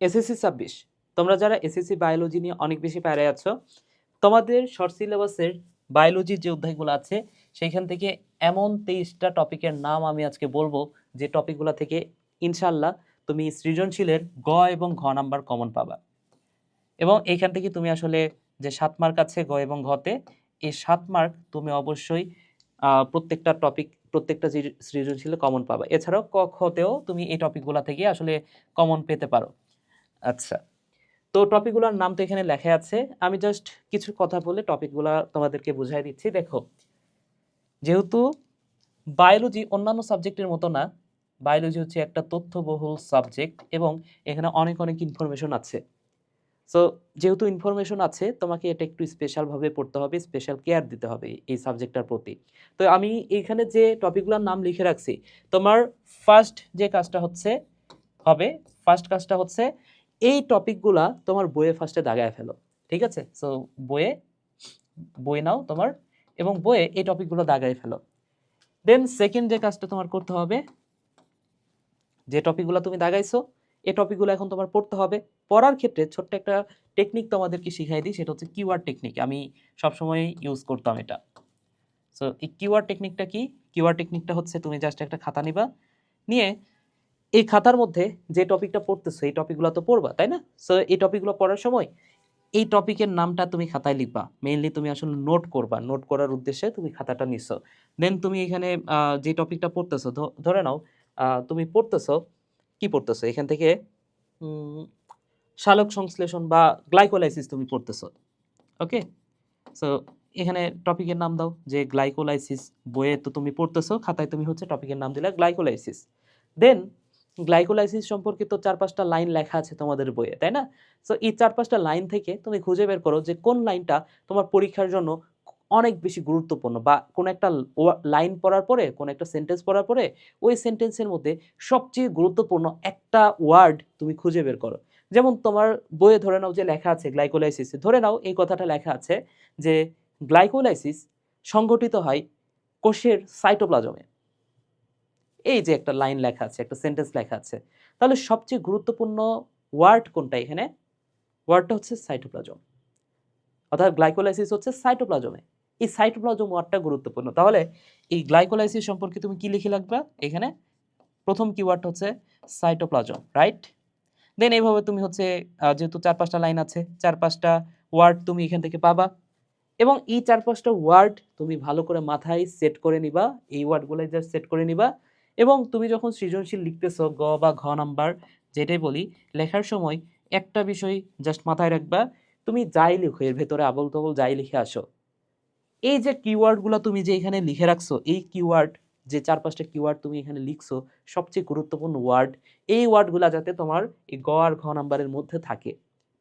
SSC ছাব্বিশ। তোমরা যারা এসএসসি বায়োলজি নিয়ে অনেক বেশি প্যারে আছো, তোমাদের শর্ট সিলেবাসের বায়োলজির যে অধ্যায়গুলো আছে, সেইখান থেকে এমন তেইশটা টপিকের নাম আমি আজকে বলব, যে টপিকগুলো থেকে ইনশাল্লাহ তুমি সৃজনশীলের গ এবং ঘ নাম্বার কমন পাবা। এবং এইখান থেকে তুমি আসলে যে সাত মার্ক আছে গ এবং ঘতে, এই সাত মার্ক তুমি অবশ্যই প্রত্যেকটা টপিক প্রত্যেকটা সৃজনশীলে কমন পাবা। এছাড়াও ক খতেও তুমি এই টপিকগুলো থেকে আসলে কমন পেতে পারো। আচ্ছা তো টপিকগুলোর নাম তো এখানে লেখা আছে। আমি জাস্ট কিছু কথা বলে টপিকগুলো তোমাদেরকে বুঝাই দিচ্ছি। দেখো, যেহেতু বায়োলজি অন্যান্য সাবজেক্টের মতো না বায়োলজি হচ্ছে একটা তথ্যবহুল সাবজেক্ট এবং এখানে অনেক অনেক ইনফরমেশন আছে। সো যেহেতু ইনফরমেশন আছে, তোমাকে এটা একটু স্পেশালভাবে পড়তে হবে স্পেশাল কেয়ার দিতে হবে এই সাবজেক্টটার প্রতি। তো আমি এইখানে যে টপিকগুলোর নাম লিখে রাখছি, তোমার ফার্স্ট যে কাজটা হচ্ছে, হবে ফার্স্ট কাজটা হচ্ছে এই টপিকগুলা তোমার বইয়ে ফার্স্টে দাগায় ফেলো, ঠিক আছে? সো বইয়ে, বই নাও তোমার, এবং বইয়ে এই টপিকগুলো দাগায় ফেলো। দেন সেকেন্ড যে কাজটা তোমার করতে হবে, যে টপিকগুলো তুমি দাগাইছো, এই টপিকগুলো এখন তোমার পড়তে হবে। পড়ার ক্ষেত্রে ছোট্ট একটা টেকনিক তোমাদেরকে শিখাই দিই, সেটা হচ্ছে কিওয়ার্ড টেকনিক আমি সবসময় ইউজ করতাম এটা। সো এই কিওয়ার্ড টেকনিকটা কি? কিওয়ার্ড টেকনিকটা হচ্ছে তুমি জাস্ট একটা খাতা নিবা, নিয়ে এই খাতার মধ্যে যে টপিকটা পড়তেছো, এই টপিকগুলো তো পড়বা, তাই না? সো এই টপিকগুলো পড়ার সময় এই টপিকের নামটা তুমি খাতায় লিখবা। মেইনলি তুমি আসলে নোট করবা। নোট করার উদ্দেশ্যে তুমি খাতাটা নিছো। দেন তুমি এখানে যে টপিকটা পড়তেছো ধরে নাও তুমি পড়তেছো, কি পড়তেছো? এখান থেকে সালোক সংশ্লেষণ বা গ্লাইকোলাইসিস তুমি পড়তেছো। ওকে সো এখানে টপিকের নাম দাও, যে গ্লাইকোলাইসিস বইয়ে তো তুমি পড়তেছো, খাতায় তুমি হচ্ছে টপিকের নাম দিলে গ্লাইকোলাইসিস দেন গ্লাইকোলাইসিস সম্পর্কে তো চার পাঁচটা লাইন লেখা আছে তোমাদের বইয়ে, তাই না? সো এই চার পাঁচটা লাইন থেকে তুমি খুঁজে বের করো যে কোন লাইনটা তোমার পরীক্ষার জন্য অনেক বেশি গুরুত্বপূর্ণ বা কোন একটা লাইন পড়ার পরে, কোন একটা সেন্টেন্স পড়ার পরে, ওই সেন্টেন্সের মধ্যে সবচেয়ে গুরুত্বপূর্ণ একটা ওয়ার্ড তুমি খুঁজে বের করো। যেমন তোমার বইয়ে ধরে নাও যে লেখা আছে গ্লাইকোলাইসিস, ধরে নাও এই কথাটা লেখা আছে যে গ্লাইকোলাইসিস সংঘটিত হয় কোষের সাইটোপ্লাজমে এই যে একটা লাইন লেখা আছে, একটা সেন্টেন্স লেখা আছে, তাহলে সবচেয়ে গুরুত্বপূর্ণ ওয়ার্ড কোনটা এখানে? ওয়ার্ডটা হচ্ছে সাইটোপ্লাজম অর্থাৎ গ্লাইকোলাইসিস হচ্ছে সাইটোপ্লাজমে এই সাইটোপ্লাজম ওয়ার্ডটা গুরুত্বপূর্ণ। তাহলে এই গ্লাইকোলাইসিস সম্পর্কে তুমি কি লিখে রাখবা? এখানে প্রথম কিওয়ার্ড হচ্ছে সাইটোপ্লাজম রাইট দেন এইভাবে তুমি হচ্ছে যেহেতু চার পাঁচটা লাইন আছে, চার পাঁচটা ওয়ার্ড তুমি এখান থেকে পাবা। এবং এই চার পাঁচটা ওয়ার্ড তুমি ভালো করে মাথায় সেট করে নিবা। এই ওয়ার্ডগুলো জাস্ট সেট করে নিবা। এবং তুমি যখন সৃজনশীল লিখতেছো গ বা ঘ নাম্বার, যেটাই বলি, লেখার সময় একটা বিষয় জাস্ট মাথায় রাখবা, তুমি যাই লিখো, এর ভেতরে আবল তবল যাই লিখে আসো। এই যে কিওয়ার্ডগুলো তুমি যে এখানে লিখে রাখছো, এই কিওয়ার্ড যে চার পাঁচটা কিওয়ার্ড তুমি এখানে লিখছো, সবচেয়ে গুরুত্বপূর্ণ ওয়ার্ড এই ওয়ার্ডগুলো যাতে তোমার এই গ আর ঘ নাম্বারের মধ্যে থাকে।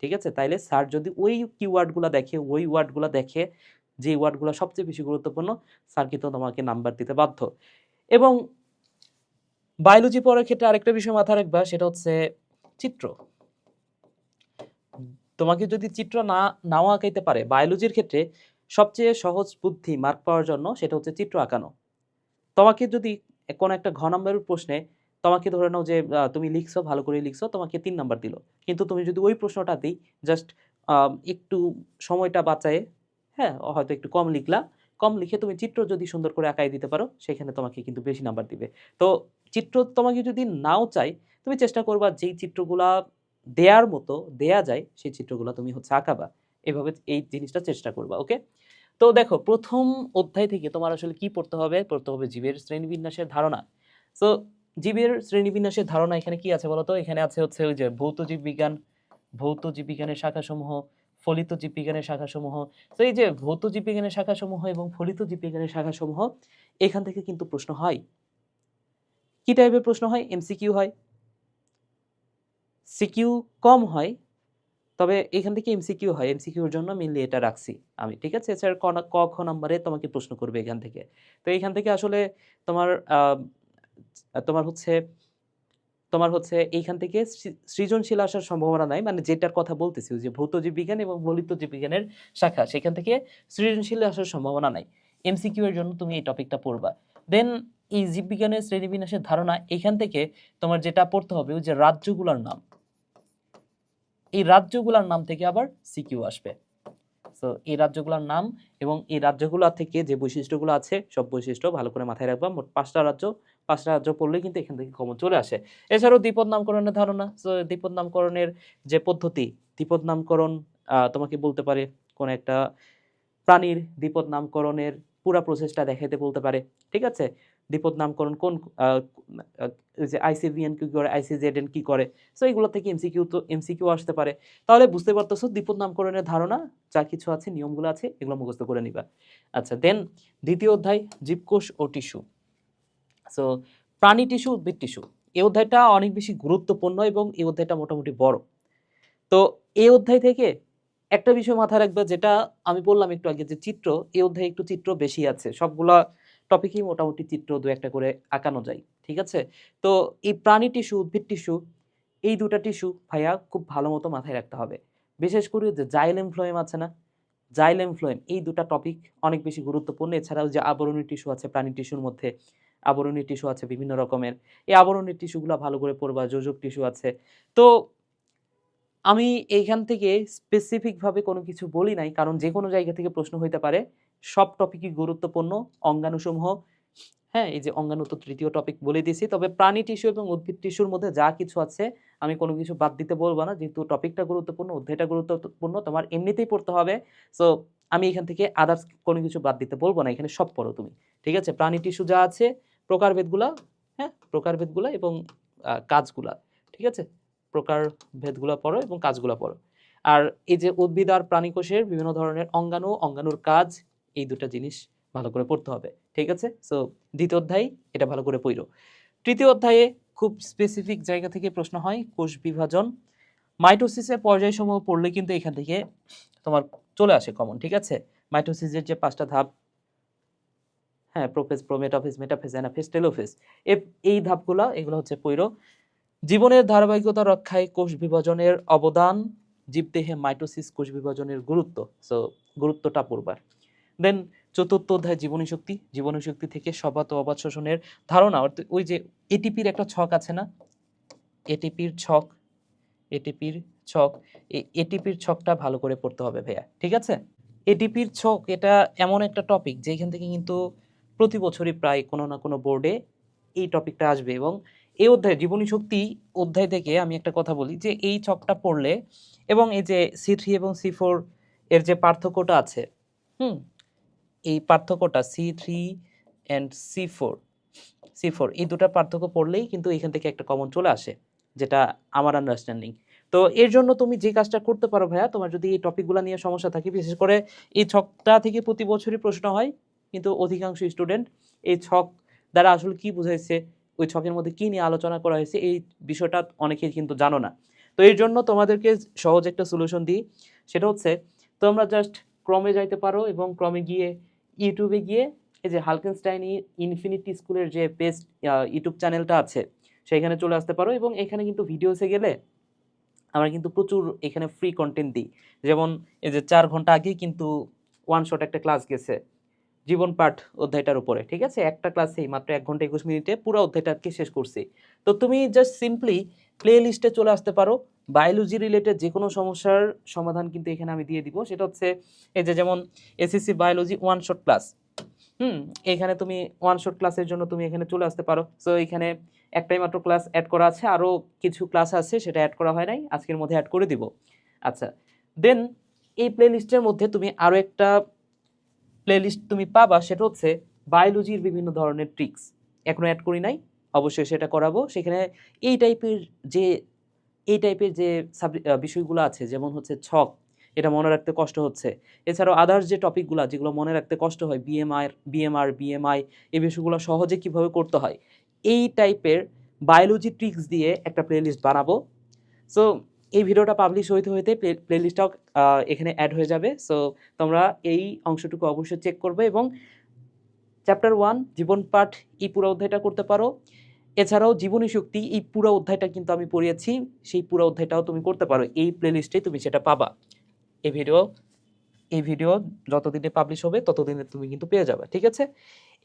ঠিক আছে? তাইলে স্যার যদি ওই কিওয়ার্ডগুলো দেখে, ওই ওয়ার্ডগুলো দেখে, যে ওয়ার্ডগুলো সবচেয়ে বেশি গুরুত্বপূর্ণ, স্যার কিন্তু তোমাকে নাম্বার দিতে বাধ্য। এবং বায়োলজি পড়ার ক্ষেত্রে আরেকটা বিষয় মাথায় রাখবা, সেটা হচ্ছে চিত্র। তোমাকে যদি চিত্র না, নাও আঁকাইতে পারে বায়োলজির ক্ষেত্রে সবচেয়ে সহজ বুদ্ধি মার্ক পাওয়ার জন্য সেটা হচ্ছে চিত্র আঁকানো। তোমাকে যদি কোনো একটা ঘ নম্বরের প্রশ্নে তোমাকে ধরে নাও যে তুমি লিখছো, ভালো করে লিখছো, তোমাকে তিন নাম্বার দিল। কিন্তু তুমি যদি ওই প্রশ্নটা দিই জাস্ট একটু সময়টা বাঁচায় হ্যাঁ হয়তো একটু কম লিখলা, কম লিখে তুমি চিত্র যদি সুন্দর করে আঁকাই দিতে পারো, সেখানে তোমাকে কিন্তু বেশি নাম্বার দিবে। তো চিত্র তোমাকে যদি নাও চাই, তুমি চেষ্টা করবা যেই চিত্রগুলা দেয়ার মতো, দেয়া যায়, সেই চিত্রগুলো তুমি হচ্ছে আঁকাবা। এভাবে এই জিনিসটা চেষ্টা করবা ওকে তো দেখো, প্রথম অধ্যায় থেকে তোমার আসলে কি পড়তে হবে? পড়তে হবে জীবের শ্রেণীবিন্যাসের ধারণা। সো জীবের শ্রেণীবিন্যাসের ধারণা এখানে কি আছে বলতো? এখানে আছে হচ্ছে ওই যে ভৌত জীববিজ্ঞান, ভৌত জীববিজ্ঞানের শাখাসমূহ, ফলিত জীববিজ্ঞানের শাখাসমূহ। তো এই যে ভৌত জীববিজ্ঞানের শাখাসমূহ এবং ফলিত জীববিজ্ঞানের শাখাসমূহ, এখান থেকে কিন্তু প্রশ্ন হয়। কি টাইপের প্রশ্ন হয়? এমসিকিউ হয়। সিকিউ কম হয়, তবে এখান থেকে এমসিকিউ হয়। এমসিকিউর জন্য মেনলি এটা রাখছি আমি, ঠিক আছে? এছাড়া ক খ নাম্বারে তোমাকে প্রশ্ন করবে এখান থেকে। তো এখান থেকে আসলে তোমার তোমার হচ্ছে তোমার হচ্ছে এইখান থেকে সৃজনশীল আসার সম্ভাবনা নাই। মানে যেটার কথা বলতেছি যে ভৌত জীববিজ্ঞান এবং ফলিত জীববিজ্ঞানের শাখা, সেখান থেকে সৃজনশীল আসার সম্ভাবনা নাই। এমসিকিউ এর জন্য তুমি এই টপিকটা পড়বা। দেন এই জীববিজ্ঞানের শ্রেণীবিন্যাসের ধারণা এখান থেকে তোমার যেটা পড়তে হবে, ওই যে রাজ্যগুলোর নাম। এই রাজ্যগুলোর নাম থেকে আবার সিকিউ আসবে। তো এই রাজ্যগুলোর নাম এবং এই রাজ্যগুলো থেকে যে বৈশিষ্ট্যগুলো আছে, সব বৈশিষ্ট্য ভালো করে মাথায় রাখবা। মোট পাঁচটা রাজ্য। পাঁচটা রাজ্য পড়লে কিন্তু এখান থেকে কমন চলে আসে। এছাড়াও দ্বিপদ নামকরণের ধারণা। তো দ্বিপদ নামকরণের যে পদ্ধতি, দ্বিপদ নামকরণ তোমাকে বলতে পারে কোন একটা প্রাণীর দ্বিপদ নামকরণের পুরা প্রসেসটা দেখাইতে বলতে পারে। ঠিক আছে? দ্বিপদ নামকরণ, কোন যে আইসিভিএন কি করে আইসিজেডএন কি করে? সো এগুলো থেকে এমসিকিউ তো এমসিকিউ আসতে পারে। তাহলে বুঝতে পারতেছো দ্বিপদ নামকরণের ধারণা, যা কিছু আছে, নিয়মগুলো আছে, এগুলো মুখস্থ করে নিবা। আচ্ছা দেন দ্বিতীয় অধ্যায়, জীবকোষ ও টিস্যু। সো প্রাণী টিস্যু, উদ্ভিদ টিস্যু। এই অধ্যায়টা অনেক বেশি গুরুত্বপূর্ণ এবং এই অধ্যায়টা মোটামুটি বড়। তো, এই অধ্যায় থেকে একটা বিষয় মাথায় রাখবে, যেটা আমি বললাম একটু আগে, যে চিত্র, এই অধ্যায়ে একটু চিত্র বেশি আছে। সবগুলা টপিকই মোটামুটি চিত্র দু একটা করে আঁকানো যায়, ঠিক আছে? তো এই প্রাণী টিস্যু, উদ্ভিদ টিস্যু, এই দুটা টিস্যু ভাইয়া খুব ভালো মতো মাথায় রাখতে হবে। বিশেষ করে যে জাইলেম ফ্লোয়েম আছে না জাইলেম ফ্লোয়েম এই দুটা টপিক অনেক বেশি গুরুত্বপূর্ণ। এছাড়াও যে আবরণী টিস্যু আছে, প্রাণী টিস্যুর মধ্যে আবরণী টিস্যু আছে বিভিন্ন রকমের। এই আবরণী টিস্যুগুলো ভালো করে পড়বা, যোজক টিস্যু আছে। তো আমি এইখান থেকে স্পেসিফিকভাবে কোনো কিছু বলি নাই, কারণ যে কোনো জায়গা থেকে প্রশ্ন হইতে পারে, সব টপিকই গুরুত্বপূর্ণ অঙ্গাণুসমূহ হ্যাঁ এই যে অঙ্গাণু তো তৃতীয় টপিক বলে দিয়েছি, তবে প্রাণী টিস্যু এবং উদ্ভিদ টিস্যুর মধ্যে যা কিছু আছে, আমি কোনো কিছু বাদ দিতে বলব না, যেহেতু টপিকটা গুরুত্বপূর্ণ, অধ্যায়টা গুরুত্বপূর্ণ, তোমার এমনিতেই পড়তে হবে। সো আমি এখান থেকে আদার্স কোনো কিছু বাদ দিতে বলব না, এখানে সব পড়ো তুমি, ঠিক আছে? প্রাণী টিস্যু যা আছে, প্রকারভেদগুলা হ্যাঁ প্রকারভেদগুলা এবং কাজগুলা, ঠিক আছে? প্রকারভেদগুলা পড়ো এবং কাজগুলা পড়ো। আর এই যে উদ্ভিদ আর প্রাণী কোষের বিভিন্ন ধরনের অঙ্গাণু, অঙ্গাণুর কাজ, এই দুটা জিনিস ভালো করে পড়তে হবে, ঠিক আছে? সো দ্বিতীয় অধ্যায়, এটা ভালো করে পড়ো। তৃতীয় অধ্যায়ে খুব স্পেসিফিক জায়গা থেকে প্রশ্ন হয়, কোষ বিভাজন। মাইটোসিসের পর্যায়সমূহ পড়লে কিন্তু এখান থেকে তোমার চলে আসে কমন ঠিক আছে? মাইটোসিসের যে পাঁচটা ধাপ হ্যাঁ prophase prometaphase metaphase anaphase telophase এই ধাপগুলো এগুলো হচ্ছে পৈরো জীবনের ধারাবাহিকতা রক্ষায় কোষ বিভাজনের অবদান, জীবদেহে মাইটোসিস কোষ বিভাজনের গুরুত্ব সো গুরুত্বটা পড়বার দেন চতুর্থ অধ্যায়, জীবনী শক্তি। জীবনী শক্তি থেকে সবাত ও অবাধ শোষণের ধারণা। অর্থাৎ ওই যে এটিপির একটা ছক আছে না? এটিপির ছক এটিপির ছক এটিপির ছকটা ভালো করে পড়তে হবে ভাইয়া, ঠিক আছে? এটিপির ছক, এটা এমন একটা টপিক যেখান থেকে কিন্তু প্রতি বছরই প্রায় কোনো না কোনো বোর্ডে এই টপিকটা আসবে এবং এই অধ্যায় জীবনী শক্তি অধ্যায় থেকে আমি একটা কথা বলি যে এই ছকটা পড়লে এবং এই যে সি থ্রি এবং সি ফোর এর যে পার্থক্যটা আছে, হুম, এই পার্থক্যটা C three and C four C four এই দুটা পার্থক্য পড়লেই কিন্তু এখান থেকে একটা কমন চলে আসে, যেটা আমার আন্ডারস্ট্যান্ডিং তো এর জন্য তুমি যে কাজটা করতে পারো ভাইয়া, তোমার যদি এই টপিকগুলো নিয়ে সমস্যা থাকে, বিশেষ করে এই ছকটা থেকে প্রতি বছরই প্রশ্ন হয়, কিন্তু অধিকাংশ স্টুডেন্ট এই ছক দ্বারা আসলে কি বুঝাইছে ওই ছকের মধ্যে কী নিয়ে আলোচনা করা হয়েছে, এই বিষয়টা অনেকেই কিন্তু জানো না। তো এর জন্য তোমাদেরকে সহজ একটা সলিউশন দিই। সেটা হচ্ছে, তোমরা জাস্ট ক্রমে যাইতে পারো এবং ক্রমে গিয়ে ইউটিউবে গিয়ে এই যে হালকেনস্টাইনি ইনফিনিটি স্কুলের যে পেজ ইউটিউব চ্যানেলটা আছে, সেখানে চলে আসতে পারো এবং এখানে কিন্তু ভিডিওসে গেলে আমরা কিন্তু প্রচুর এখানে ফ্রি কন্টেন্ট দিই। যেমন এই যে চার ঘণ্টা আগেই কিন্তু ওয়ান শট একটা ক্লাস গেছে। জীবন পাঠ অধ্যায়টার উপরে, ঠিক আছে? একটা ক্লাসেই মাত্র এক ঘণ্টা একুশ মিনিটে পুরো অধ্যায়টাকে শেষ করছি। তো তুমি জাস্ট সিম্পলি প্লে লিস্টে চলে আসতে পারো। বায়োলজি রিলেটেড যে কোনো সমস্যার সমাধান কিন্তু এখানে আমি দিয়ে দিব। সেটা হচ্ছে এই যে যেমন SSC biology one shot class হুম, এখানে তুমি ওয়ান শট ক্লাসের জন্য তুমি এখানে চলে আসতে পারো। সো এখানে একটাই মাত্র ক্লাস অ্যাড করা আছে। আরও কিছু ক্লাস আছে, সেটা অ্যাড করা হয় নাই। আজকের মধ্যে অ্যাড করে দিব। আচ্ছা দেন এই প্লে লিস্টের মধ্যে তুমি আরও একটা প্লেলিস্ট তুমি পাবা, সেটা হচ্ছে বায়োলজির বিভিন্ন ধরনের ট্রিক্স এখনও অ্যাড করি নাই, অবশ্যই সেটা করাবো। সেখানে এই টাইপের যে, এই টাইপের যে বিষয়গুলো আছে, যেমন হচ্ছে ছক, এটা মনে রাখতে কষ্ট হচ্ছে। এছাড়াও আদার্স যে টপিকগুলো যেগুলো মনে রাখতে কষ্ট হয় বিএমআই বিএমআর বিএমআই এই বিষয়গুলো সহজে কীভাবে করতে হয়? এই টাইপের বায়োলজি ট্রিক্স দিয়ে একটা প্লেলিস্ট বানাবো। সো এই ভিডিওটা পাবলিশ হইতে হইতে প্লেলিস্টটাও এখানে অ্যাড হয়ে যাবে। সো তোমরা এই অংশটুকু অবশ্যই চেক করবে এবং চ্যাপ্টার ওয়ান জীবন পাঠ, এই পুরো অধ্যায়টা করতে পারো। এছাড়াও জীবনী শক্তি, এই পুরো অধ্যায়টা কিন্তু আমি পড়িয়েছি, সেই পুরো অধ্যায়টাও তুমি করতে পারো। এই প্লেলিস্টে তুমি সেটা পাবা। এই ভিডিও এই ভিডিও যতদিনে পাবলিশ হবে, ততদিনে তুমি কিন্তু পেয়ে যাবে, ঠিক আছে?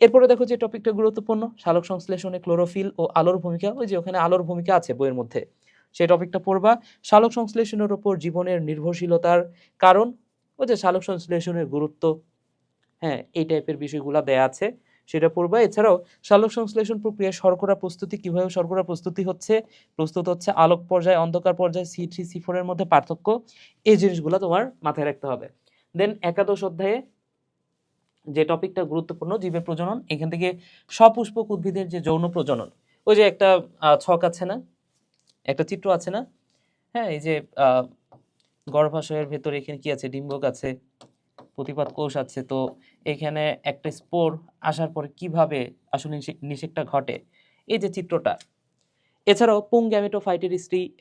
এরপরে দেখো যে টপিকটা গুরুত্বপূর্ণ সালোক সংশ্লেষণে ক্লোরোফিল ও আলোর ভূমিকা, ওই যে ওখানে আলোর ভূমিকা আছে বইয়ের মধ্যে। সেই টপিকটা পড়বা। সালোক সংশ্লেষণের ওপর জীবনের নির্ভরশীলতার কারণ। ওই যে সালোক সংশ্লেষণের গুরুত্ব হ্যাঁ এই টাইপের বিষয়গুলো দেয়া আছে, সেটা পড়বা। এছাড়াও সালোক সংশ্লেষণ প্রক্রিয়ায় শর্করা প্রস্তুতি, কীভাবে শর্করা প্রস্তুতি হচ্ছে? প্রস্তুত হচ্ছে আলোক পর্যায়ে, অন্ধকার পর্যায়ে সি থ্রি সি ফোরের মধ্যে পার্থক্য। এই জিনিসগুলো তোমার মাথায় রাখতে হবে। দেন একাদশ অধ্যায়ে যে টপিকটা গুরুত্বপূর্ণ, জীবের প্রজনন, এখান থেকে সপুষ্পক উদ্ভিদের যে যৌন প্রজনন, ওই যে একটা ছক আছে না? একটা চিত্র আছে না? হ্যাঁ এই যে গর্ভাশয়ের ভেতরে এখানে কি আছে? ডিম্বক আছে প্রতিপাদ কোষ আছে। তো এখানে একটা স্পোর আসার পরে কীভাবে আসলে নিষে- নিষেকটা ঘটে? এই যে চিত্রটা। এছাড়াও পুং গ্যামেটোফাইটের স্ত্রী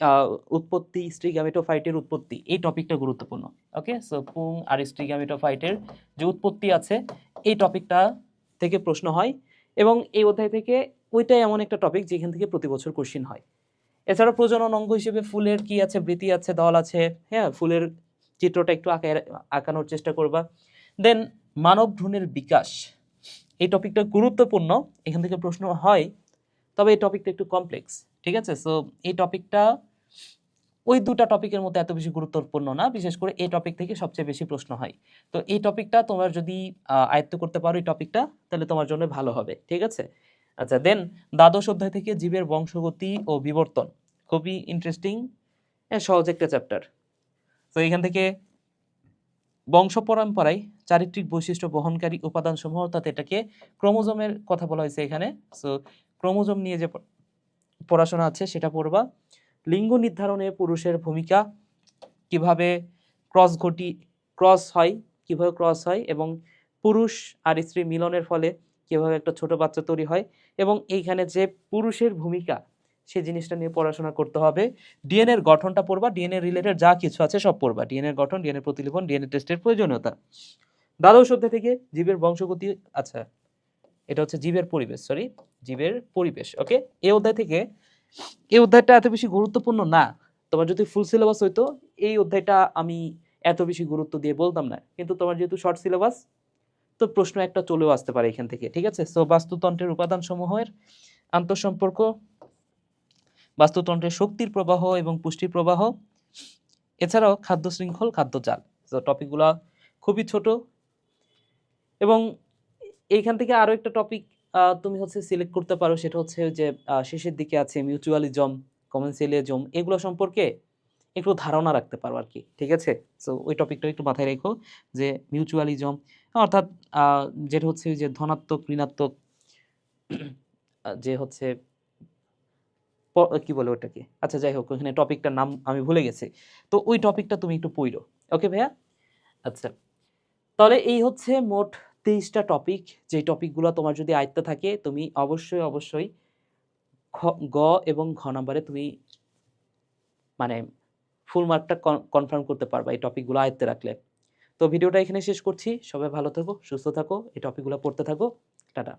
উৎপত্তি, স্ত্রী গ্যামেটোফাইটের উৎপত্তি, এই টপিকটা গুরুত্বপূর্ণ। ওকে? সো পুং আর স্ত্রী গ্যামেটোফাইটের যে উৎপত্তি আছে, এই টপিকটা থেকে প্রশ্ন হয় এবং এই অধ্যায় থেকে ওইটাই এমন একটা টপিক যেখান থেকে প্রতি বছর কোশ্চিন হয়। এছাড়া প্রজনন অঙ্গ হিসেবে ফুলের কি আছে, বৃতি আছে, দল আছে হ্যাঁ ফুলের চিত্রটা একটু আঁকা, আঁকানোর চেষ্টা করবা। দেন মানব ভ্রূণের বিকাশ, এই টপিকটা গুরুত্বপূর্ণ, এখান থেকে প্রশ্ন হয়, তবে এই টপিকটা একটু কমপ্লেক্স ঠিক আছে? সো এই টপিকটা ওই দুটা টপিকের মধ্যে এত বেশি গুরুত্বপূর্ণ না, বিশেষ করে এই টপিক থেকে সবচেয়ে বেশি প্রশ্ন হয়। তো এই টপিকটা তোমার যদি আয়ত্ত করতে পারো এই টপিকটা তাহলে তোমার জন্য ভালো হবে, ঠিক আছে? আচ্ছা দেন দ্বাদশ অধ্যায় থেকে জীবের বংশগতি ও বিবর্তন। খুবই ইন্টারেস্টিং সহজ একটা চ্যাপ্টার তো এখান থেকে বংশ পরম্পরায় চারিত্রিক বৈশিষ্ট্য বহনকারী উপাদানসমূহ অর্থাৎ এটাকে ক্রোমোজোমের কথা বলা হয়েছে এখানে। সো ক্রোমোজোম নিয়ে যে পড়াশোনা আছে, সেটা পড়বা। লিঙ্গ নির্ধারণে পুরুষের ভূমিকা, কীভাবে ক্রস ঘটি ক্রস হয়, কীভাবে ক্রস হয়, এবং পুরুষ আর স্ত্রী মিলনের ফলে কীভাবে একটা ছোট বাচ্চা তৈরি হয় এবং এইখানে যে পুরুষের ভূমিকা, সেই জিনিসটা নিয়ে পড়াশোনা করতে হবে। ডিএনএ গঠনটা পড়বা ডিএনএ রিলেটেড যা কিছু আছে সব পড়বা। ডিএনএ গঠন ডিএনএ প্রতিলিপন ডিএনএ টেস্টের প্রয়োজনীয়তা। দ্বাদশ অধ্যায় থেকে জীবের বংশগতি আচ্ছা এটা হচ্ছে জীবের পরিবেশ সরি জীবের পরিবেশ ওকে এই অধ্যায় থেকে, এই অধ্যায়টা এত বেশি গুরুত্বপূর্ণ না। তোমার যদি ফুল সিলেবাস হইতো, এই অধ্যায়টা আমি এত বেশি গুরুত্ব দিয়ে বলতাম না। কিন্তু তোমার যেহেতু শর্ট সিলেবাস তো প্রশ্ন একটা চলেও আসতে পারে এখান থেকে, ঠিক আছে? সো বাস্তুতন্ত্রের উপাদান সমূহের আন্তঃসম্পর্ক, বাস্তুতন্ত্রের শক্তির প্রবাহ এবং পুষ্টির প্রবাহ, এছাড়াও খাদ্য শৃঙ্খল, খাদ্য জাল। তো টপিকগুলো খুবই ছোট। এবং এইখান থেকে আরও একটা টপিক তুমি হচ্ছে সিলেক্ট করতে পারো, সেটা হচ্ছে যে শেষের দিকে আছে মিউচুয়ালিজম কমেন্সিয়ালিজম এগুলো সম্পর্কে একটু ধারণা রাখতে পারো আর কি, ঠিক আছে? সো ওই টপিকটা একটু মাথায় রেখো যে মিউচুয়ালিজম অর্থাৎ যেটা হচ্ছে যে ধনাত্মক, ঋণাত্মক যে হচ্ছে কি বলে ওটাকে? আচ্ছা যাই হোক, ওখানে টপিকটার নাম আমি ভুলে গেছি। তো ওই টপিকটা তুমি একটু পড়ো, ওকে ভাইয়া? আচ্ছা। তাহলে এই হচ্ছে মোট তেইশটা টপিক। যে টপিকগুলো তোমার যদি আয়ত্ত থাকে, তুমি অবশ্যই অবশ্যই গ এবং ঘ নাম্বারে তুমি মানে ফুল মার্কটা কনফার্ম করতে পারবা এই টপিকগুলো আয়ত্তে রাখলে। তো ভিডিওটা এখানে শেষ করছি। সবাই ভালো থাকো, সুস্থ থাকো, এই টপিকগুলো পড়তে থাকো। টাটা।